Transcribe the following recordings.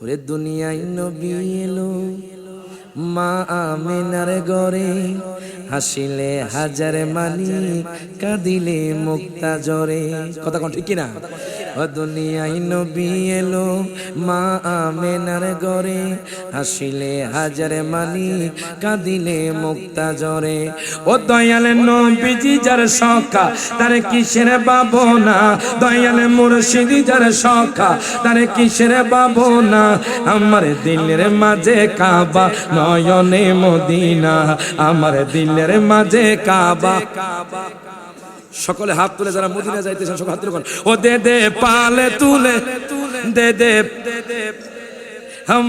ওরে দুনিয়ায় নবী এলো, মা আমিনার গরে হাসিলে হাজার মানি কাঁদিলে মুক্তা জরে কথা কোন ঠিক কিনা? ও দুনিয়ায় নবী এলো, মা আমিনার গরে হাসিলে হাজার মানি কাঁদিলে মুক্তা জরে ও দয়াল নবীজি যার সখা, তার কিসের বাবনা দয়াল মুর্শিদি যার সখা, তার কিসের বাবনা আমার দিলের মাঝে কাবা, নয়নে মদিনা। আমার দিলের মাঝে কাবা কাবা। সকলে হাত তুলে যারা মদিনা যাইতেছেন, সকলে হাত তুলে ও দে দে, পালে তুলে তুলে, দে দে দে দে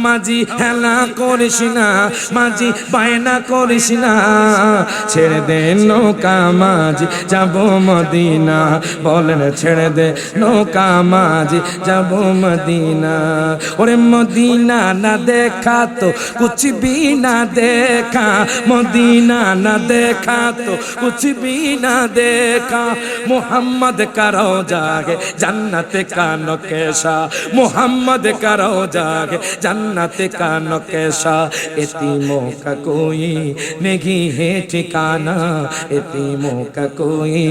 মাঝি হেলা করিস না, মাঝি বায়না করিস না। ছেড়ে দে নৌকা মাঝি, যাব মদিনা। বলেন ছেড়ে দে নৌকা মাঝি, যাব মদিনা। ওরে মদিনা না দেখা তো কুচি বি না দেখা। মদিনা না দেখা তো কুচি বি না দেখা। মোহাম্মদ কারও জাগে জান্নাতে কানো কেশা মোহাম্মদ কারও জাগে जन्नत का नकेशा एतीमों का कोई नहीं है ठिकाना एतीमों का कोई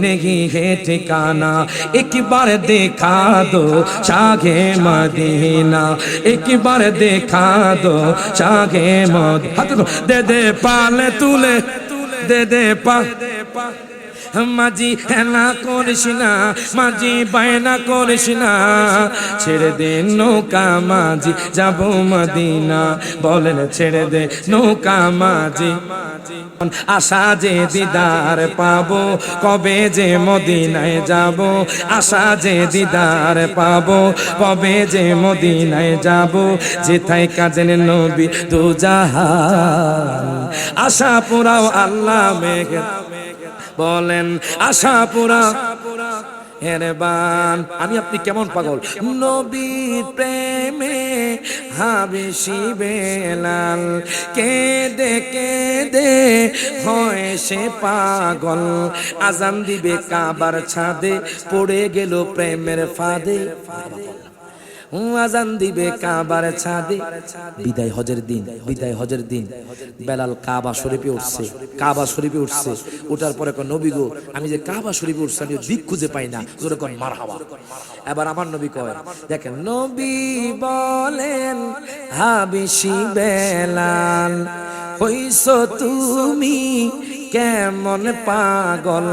नहीं है ठिकाना एक बार देखा दो शागे मदीना एक बार देखा दो शागे मदीना दे दे पाले तूले दे दे पा মাঝি হেলা করিস না, মাঝি বায়না করিস না। ছেড়ে দে নৌকা মাঝি, যাব মদিনা। বলেন ছেড়ে দে নৌকা মাঝি। আশা যে দিদার পাবো, কবে যে মদিনায় যাব? আশা যে দিদার পাবো, কবে যে মদিনায় যাব? যেথায় কাজেন নবী দু জাহান। আশা পুরাও আল্লাহ মেঘ। বলেন, আশা পুরা হেরবান। আমি আপনি কেমন পাগল? নবীর প্রেমে হাবিসি বেলাল, কেঁদে কেঁদে হয় সে পাগল। আজান দিবে কাবার ছাদে, পড়ে গেল প্রেমের ফাঁদে। আজান দিবে কাবার ছাদে। বিদায় হজের দিন, বিদায় হজের দিন। বেলাল কাবা শরীফে উঠছে, কাবা শরীফে উঠছে। ওঠার পরে কয়, নবী গো, আমি যে কাবা শরীফে উঠছি, আমি দিক খুঁজে পাই না। জোরে কন মার হাওয়া এবার আমার নবী কয়, দেখেন, নবী বলেন, হাবিসি বেলাল, হইছ তুমি কেমন পাগল?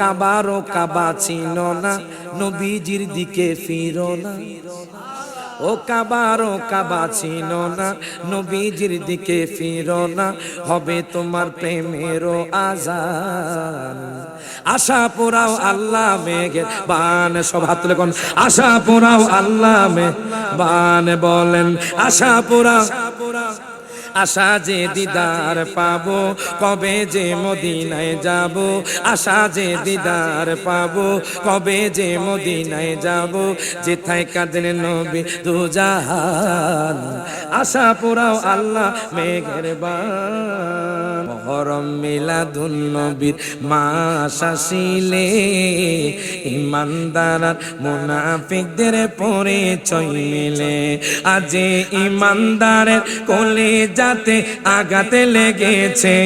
কাবারও কাবা চিন না, নবীজির দিকে ফিরো না। ও কাবার ও কাবা ছিল না, নবীজির দিকে ফিরো না। হবে তোমার প্রেমেরও আজান। আশা পোড়াও আল্লাহ মেঘে বান, সব হাত তুলে আশা পোড়াও আল্লাহ মে বান বলেন, আশা পোড়া আশা যে দিদার পাবো, কবে যে মদিনায় যাব, আশা যে দিদার পাবো, কবে যে মদিনায় যাব, যেথায় কাদের নবী দু আশা পুরাও আল্লাহ মেঘের বান। মহরম মিলাদুন নবীর মাস আসিলে ইমানদার মুনাফিকদের পরিচয় মিলে। আজে ইমানদারের কোলে যাতে আগাতে লেগেছে,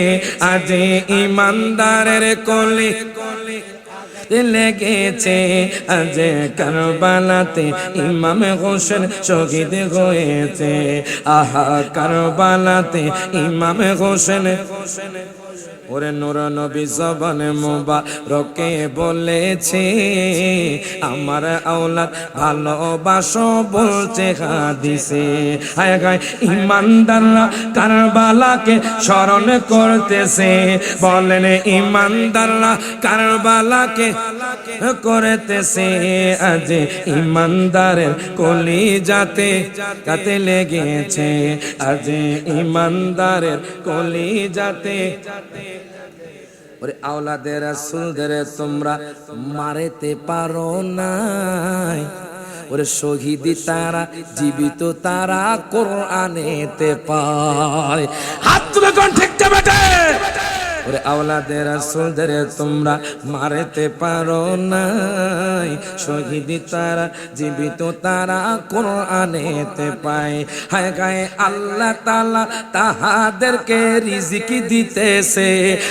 আজে ইমানদারের কোলে লেগেছে। আজ কারবালাতে ইমাম হোসেন শহীদ হয়েছে। আহা কারবালাতে ইমাম হোসেন ওরে নুর নবী জবান মোবারকে বলেছে, আমার আওলাদ ভালোবাসো বলছে হাদিসে। হায় গায় ইমানদাররা কারবালাকে স্মরণ করতেছে। বলেন, ইমানদাররা কারবালাকে করতেছে। আজ ইমানদারের কলি যাতে কাতে লেগেছে। আজ ইমানদারের কলি যাতে ওরে আওলাদের রাসুলদের তোমরা মারেতে পারো নাই। ওরে শহীদ তারা, জীবিত তারা কোরআনেতে পায়। হাত তুলে কোন ঠিকতে বেটে? ওরে আওলাদের রাসূলদের তোমরা মারতে পারো নাই। শহীদ তারা, জীবিত তারা কোরআনেতে পায়। হায় গায়ে আল্লাহ তাআলা তাহাদেরকে রিজিক দিতেছে।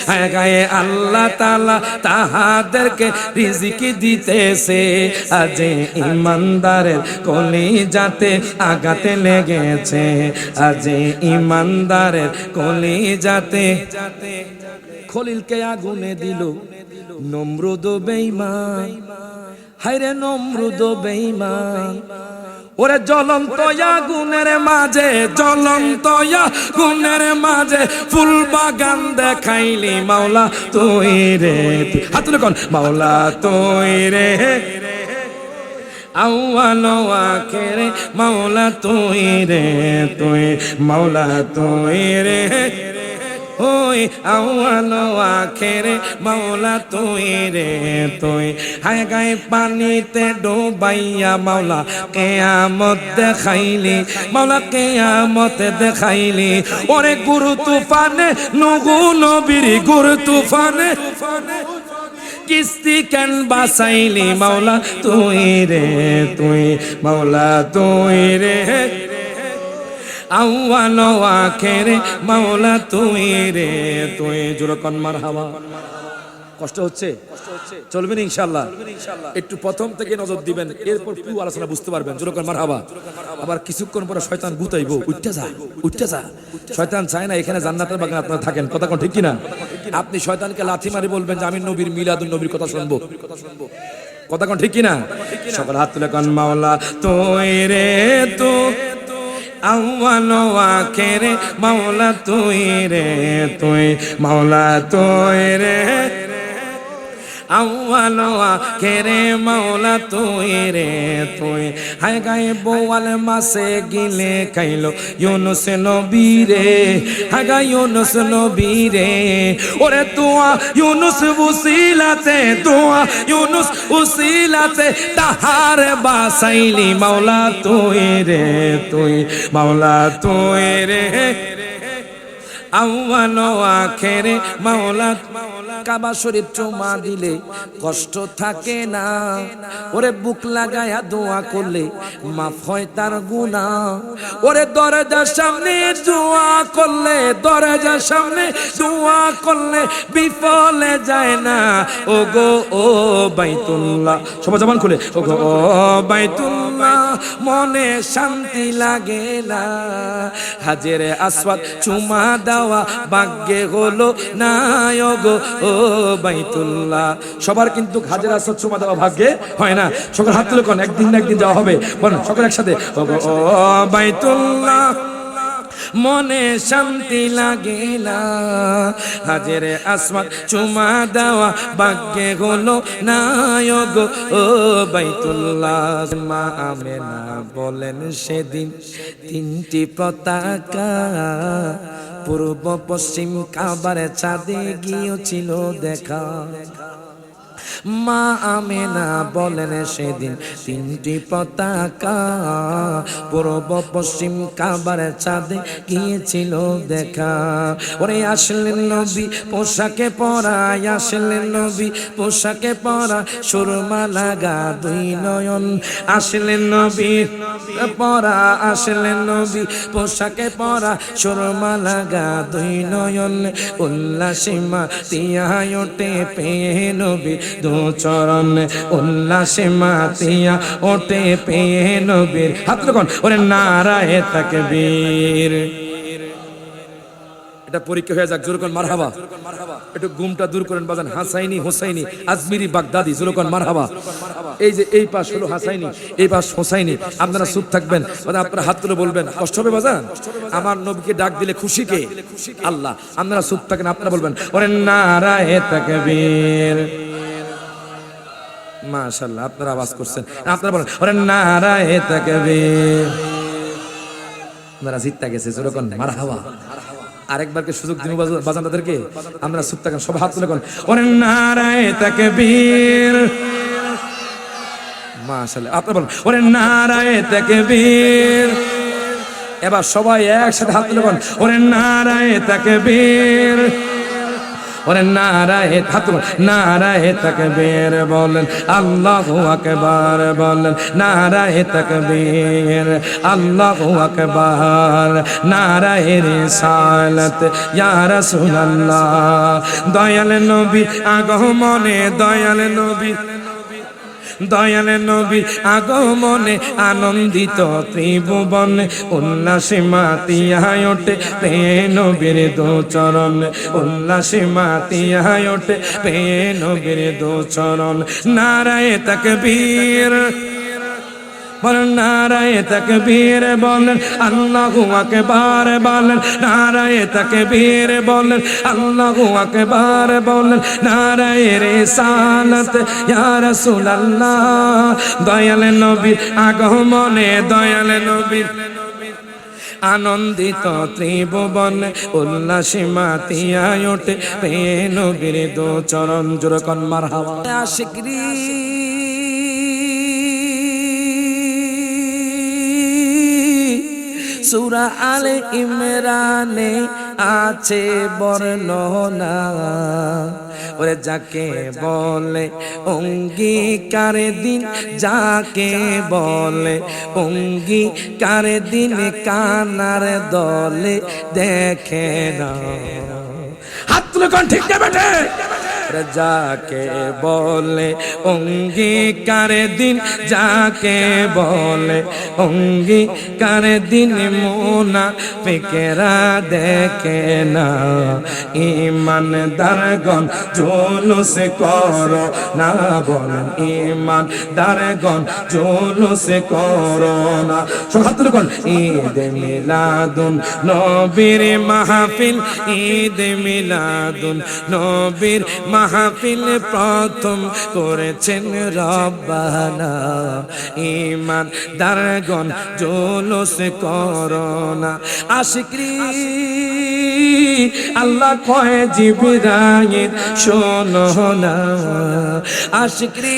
হায় গায়ে আল্লাহ তাআলা তাহাদেরকে রিজিক দিতেছে। আজ ইমানদারের কলি যাতে আগাতে লেগেছে। আজ ইমানদারের কলি যাতে খলিলকে আগুনে দিল। নমরুদ বেঈমান। হায়রে নমরুদ বেঈমান। ওরে জ্বলন্ত আগুনের মাঝে, জ্বলন্ত আগুনের মাঝে ফুল বাগান দেখাইলি মাওলা তুই রে। হাত কোন, মাওলা তুই রে। আউয়াল মাওলা তুই রে, তুই, মাওলা তুই রে। ওই আউয়াল আখেরে মাওলা তুই রে তুই। হায় গায়ে পানিতে ডোবাইয়া মাওলা কেয়ামত দেখাইলি, মাওলা কেয়ামত দেখাইলি। ওরে গুরু তুফানে নুগু নবীর গুরু তুফানে, কিস্তি কেন বাসাইলি মাওলা তুই রে তুই, মাওলা তুই রে আউয়াল আখেরে, মাওলা তুই রে, তুই জোরকন মার হাওয়া কষ্ট হচ্ছে? চলবেন ইনশাল্লাহ একটু প্রথম থেকে নজর দিবেন, এরপর পুরো আলোচনা বুঝতে পারবেন। জোরকন মার হাওয়া আবার কিছুক্ষণ পরে শয়তান গুতাইবো। উঠতে যা উঠতে যা। শয়তান চায় না এখানে জান্নাতের বাগানে আপনারা থাকেন। কথা কোন ঠিক কিনা? আপনি শয়তানকে লাথি মারি বলবেন যে, আমি নবীর মিলাদুন নবীর কথা শুনব। কথা কোন ঠিক কিনা? সকল হাত তুলে কন, মাওলা তুই রে, তো আউয়াল আখেরে মাওলা তুই রে তুই মাওলা তুই রে। আউয়াল আখেরে মাওলা তুই রে তুই। হায় গায়ে বোয়াল মাসে গিলে খাইলো ইউনুস নবী রে। হায় গায়ে ইউনুস নবী রে। ওরে তুয়া ইউনুস উসিলাতে তুয়া ইউনুস উসিলাতে তাহার বাসাইলি মাওলা তুই রে তুই, মাওলা তুই রে। আউয়াল আখেরে মাওলা। কাবা শরীফ চুমা দিলে কষ্ট থাকে না। ওরে বুক লাগায়া দোয়া করলে মাফ হয় তার গুণা ওরে দরজার সামনে দোয়া করলে, দরজার সামনে দোয়া করলে বিফলে যায় না। ও গো ও বাইতুল্লাহ সবাই জবান খুলে। ও গো ও বাইতুল্লাহ, মনে শান্তি লাগে না। হাজেরে আসওয়াদ চুমা দেওয়া ভাগ্যে হলো নায়ক, ও বাইতুল্লাহ। সবার কিন্তু হাজের আসওয়াদ মাদা ভাগ্যে হয় না। সকল হাত তুলে কোন, একদিন না একদিন যাওয়া হবে। বল সকল একসাথে ও বাইতুল্লাহ। মনে শান্তি লাগে না। হাজের আসমান চুমা দেওয়া বাক্যে হলো নায়ক। ও বাইতুল্লাহ মা আমেনা বলেন সেদিন তিনটি পতাকা। পূর্ব পশ্চিম কাবার চাঁদে গিয়েছিল দেখা। মা আমেনা বলেন সেদিন তিনটি পতাকা পূর্ব পশ্চিম কাবার চাঁদে গিয়েছিল দেখা। ওরে আসলেন নবী, পোশাকে পরায় আসলেন নবী, পোশাকে পরা, সুরমা লাগা দুই নয়ন। আসলেন নবী, পরা, আসলেন নবী, পোশাকে পরা, সুরমা লাগা দুই নয়ন। উল্লাসীমা তিয়ায় ওঠে, পেয়ে নবী দু চরণ উল্লাসে মাতিয়া ওটে পেয়ে নবীর। হাত কোন, ওরে নারায় তাকবীর। এটা পরীক্ষা হয়ে যাক জোরকন মারহাবা। একটু গুমটা দূর করেন, বাজান। হাসাইনি, হোসাইনি, আজমিরি, বাগদাদি জোরকন মারহাবা। এই যে এই পাশ হলো হাসাইনি, এই পাশ হোসাইনি, আপনারা চুপ থাকবেন। আপনারা হাত তুলে বলবেন, কষ্ট হবে বাজান? আমার নবীকে ডাক দিলে খুশি কে? আল্লাহ, আপনারা চুপ থাকেন, আপনারা বলবেন, ওরে নারায় তাকবীর। মাশাল্লাহ আপনারা আওয়াজ করছেন। আপনারা বলেন, ওরে নারায় তাকবীর। আপনারা জিততে গেছে যেরকম মারহাবা। আরেকবারকে সুযোগ দিন বাজান তাদেরকে? আমরা চুপ থাকেন সব হাত তুলে কোন। ওরে নারায় তাকবীর। মাশাল্লাহ আপনারা বলেন, ওরে নারায় তাকবীর। এবার সবাই একসাথে হাত তুলে কোন, ওরে নারায় তাকবীর। ওরে নারায় থাকুন নারায় তাকবীর বলেন, আল্লাহু আকবার বলেন, নারায় তাকবীর, আল্লাহু আকবার, নারায় রিসালাত, ইয়া রাসূলুল্লাহ। দয়াল নবী, আগমনে দয়াল নবী। দয়াল নবী আগমনে আনন্দিত ত্রিভুবন উল্লাসে মাতিয়ায় ওঠে পে নবীর দো চরণ। উল্লাসে মাতিয়ায় ওঠে পে নবীর দো চরণ। নারায় তকবীর। বলেন, নারায় তকবীর বলেন, আল্লাহু আকবার বলেন, নারায় তকবীর বলেন, আল্লাহু আকবার বলেন, নারায় রিসালাত, ইয়া রাসূলুল্লাহ। দয়াল নবী আগমনে, দয়াল নবী আনন্দিত ত্রিভুবন, উল্লাসে মাতিয়ায় ওঠে পে নবীর দো চরণ জোরকন মার হাওয়া আশিকরি সুরা আলে ইমরানে আছে বর্ণনা। ওরে যাকে বলে অঙ্গীকার দিন, যাকে বলে অঙ্গীকার দিন কানার দলে দেখে না হাত তুলে ঠিক বেটে যাকে বলে, অঙ্গীকার দিন যাকে বলে, অঙ্গীকার দিন মোনা ফেকেরা দেখে না। ইমান দারগন জোলুস কর না বলেন ইমান দারগন জোলুস কর না। সহাত্তর কোন ঈদ মিলাদুন নবীর মাহফিল, ঈদ মিলাদুন নবীর মাহফিল প্রথম করেছেন রব্বানা। ইমান দারগন জোলস, করোনা। আশিক্রি, আল্লাহ কয় শোনো না। আশিক্রি,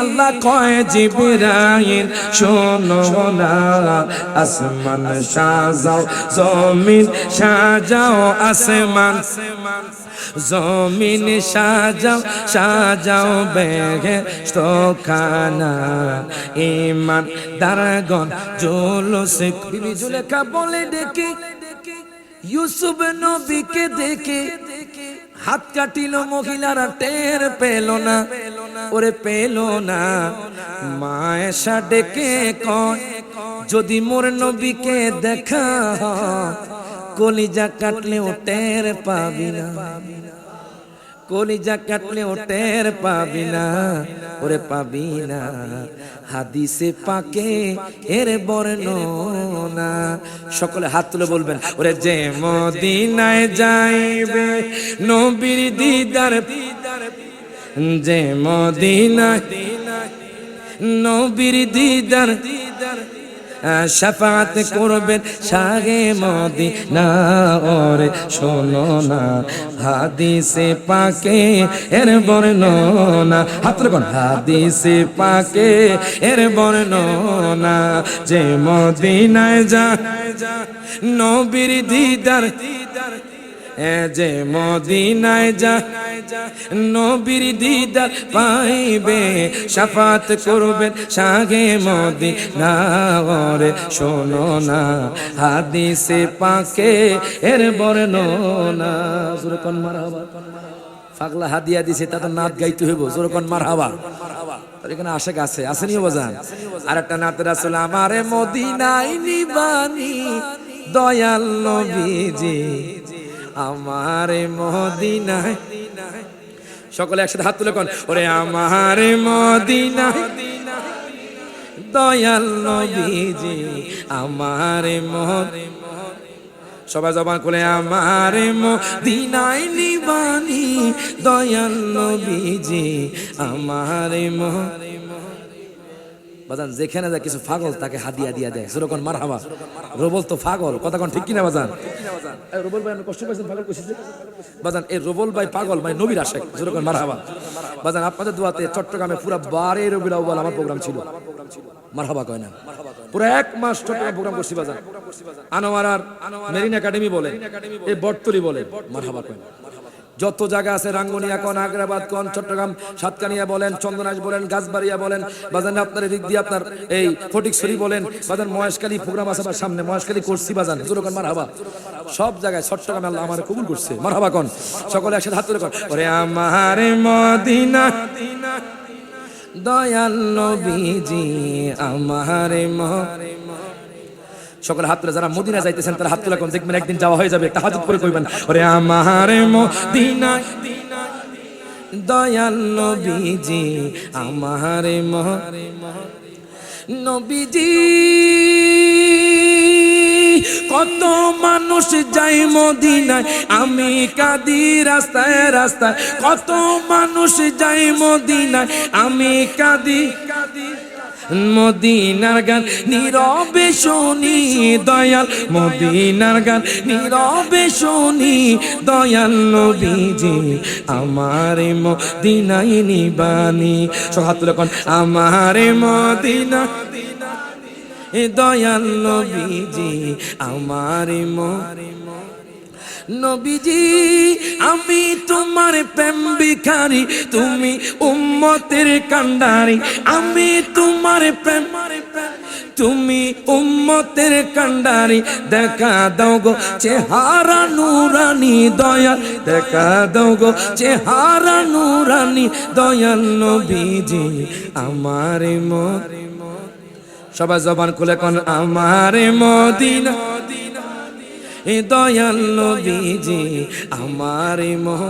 আল্লাহ কয় জিবরাইল, শোনো না। আসমান সাজাও, জমিন সাজাও, আসমান জমিন সাজাও সাজাও বেগে খানা ইমান দারগন জোলসে বিবি জুলেখা বলে ডেকে। ইউসুফ নবীকে দেখে হাত কাটিল মহিলারা, টের পেল না। ওরে পেল না। মায়েশা ডেকে কয়, যদি মোর নবীকে দেখা কলিজা কাটলে ও টের পাবি না। কলিজা কাটলে ও টের পাবি না, ওরে পাবি না। হাদিসে পাকে এর বর্ণনা, সকলে হাত তুলে বলবেন, ওরে যে মদিনায় যাইবে নবীর দিদার, যে মদিনায়, নবীর দিদার শাফাত করবেন সাগে মদি না ওরে শোনো না, হাদিসে পাকে এর বর্ণনা। হাত কোন হাদিসে পাকে এর বর্ণনা। যে মদিনায় যা নবীর দিদার এ যে মদিনায় যা নবীর দিদার পাইবে, সাফাত করবেন সাগে মদি না শোনো না, হাদিসে পাকে এর বর্ণনা। সুরকন মারহাবা। পাগলা হাদিয়া দিছে তা তো নাচ গাইতে হইব। সুরকন মারহাবা। আর এখানে আশেক আছে, আসেনি বাজান? আর একটা নাতের আসলে আমারে মদিনায় নিবানি, দয়াল নবীজি আমারে মদিনায়। সকলে একসাথে হাত তুলে কোন। ওরে আমারে মদিনায়। দয়াল নবীজি আমারে সবাই জবান করে আমার মদিনায় নিবানি। দয়াল নবীজি আমার বাজান যেখানে যায় কিছু পাগল তাকে হাদিয়া দিয়া দেয়। যেরকম মার হাবা রোবল তো পাগল কথা কোন ঠিক কিনা বাজান? রোবল ভাই কষ্ট পাইছেন পাগল কইছি বাজান এই রোবল ভাই পাগল মানে নবীর আশেক যেরকম মার হাবা বাজান আপনাদের দোয়াতে চট্টগ্রামে পুরো বারে আউ্বাল আমার প্রোগ্রাম ছিল। মার হাবা কয় না? পুরো এক মাস চট্টগ্রাম প্রোগ্রাম করছি বাজান। আনোয়ার আর মেরিন একাডেমি বলে এই বটতলি বলে মার হাবা কয় না? যত জায়গা আছে, রাঙ্গুনিয়া কোন আগ্রাবাদ কোন, চট্টগ্রাম, সাতকানিয়া বলেন, চন্দনাশ বলেন, গাছবাড়িয়া বলেন বাজান আপনার এদিক দিয়ে আপনার এই ফটিকছড়ি বলেন বাজান মহেশখালী প্রোগ্রাম আছে আমার সামনে, মহেশখালী করছি বাজান জোরকান মার হাবা সব জায়গায় চট্টগ্রামে আল্লাহ আমার কবুল করছে। মার হাবা কন? সকলে একসাথে হাত তুলে কন। ওরে আমার মদিনা, দয়াল নবীজি, আমার সকলে হাত তুলে যারা মদিনা যাইতেছেন, তারা হাত তুলে কোন দেখবেন একদিন যাওয়া হয়ে যাবে একটা হাজত করে কইবেন, ওরে আমার মদিনা দয়াল নবীজি, আমার নবীজি, কত মানুষ যাই মদিনায়, আমি কাদি রাস্তায় রাস্তায়, কত মানুষ যাই মদিনায়, আমি কাদি মদিনার গান নীরবে শুনি দয়াল, মদিনার গান নীরবে শুনি দয়াল নবীজি, আমার মদিনাই নিবানি। সব হাত তুলে কোন, আমার মদিনা দয়াল নবীজি, আমার নবীজি, আমি তোমার প্রেম ভিখারি তুমি উম্মতের কান্ডারি। আমি তোমার প্রেম, তুমি উম্মতের কান্ডারি। দেখা দাও গো চেহারা নুরানি দয়াল, দেখা দাও গো চেহারা নুরানি দয়াল নবীজি, আমার মত সবাই জবান খুলে কোন, আমার মদিনা। দয়াল নবীজি আমার মহ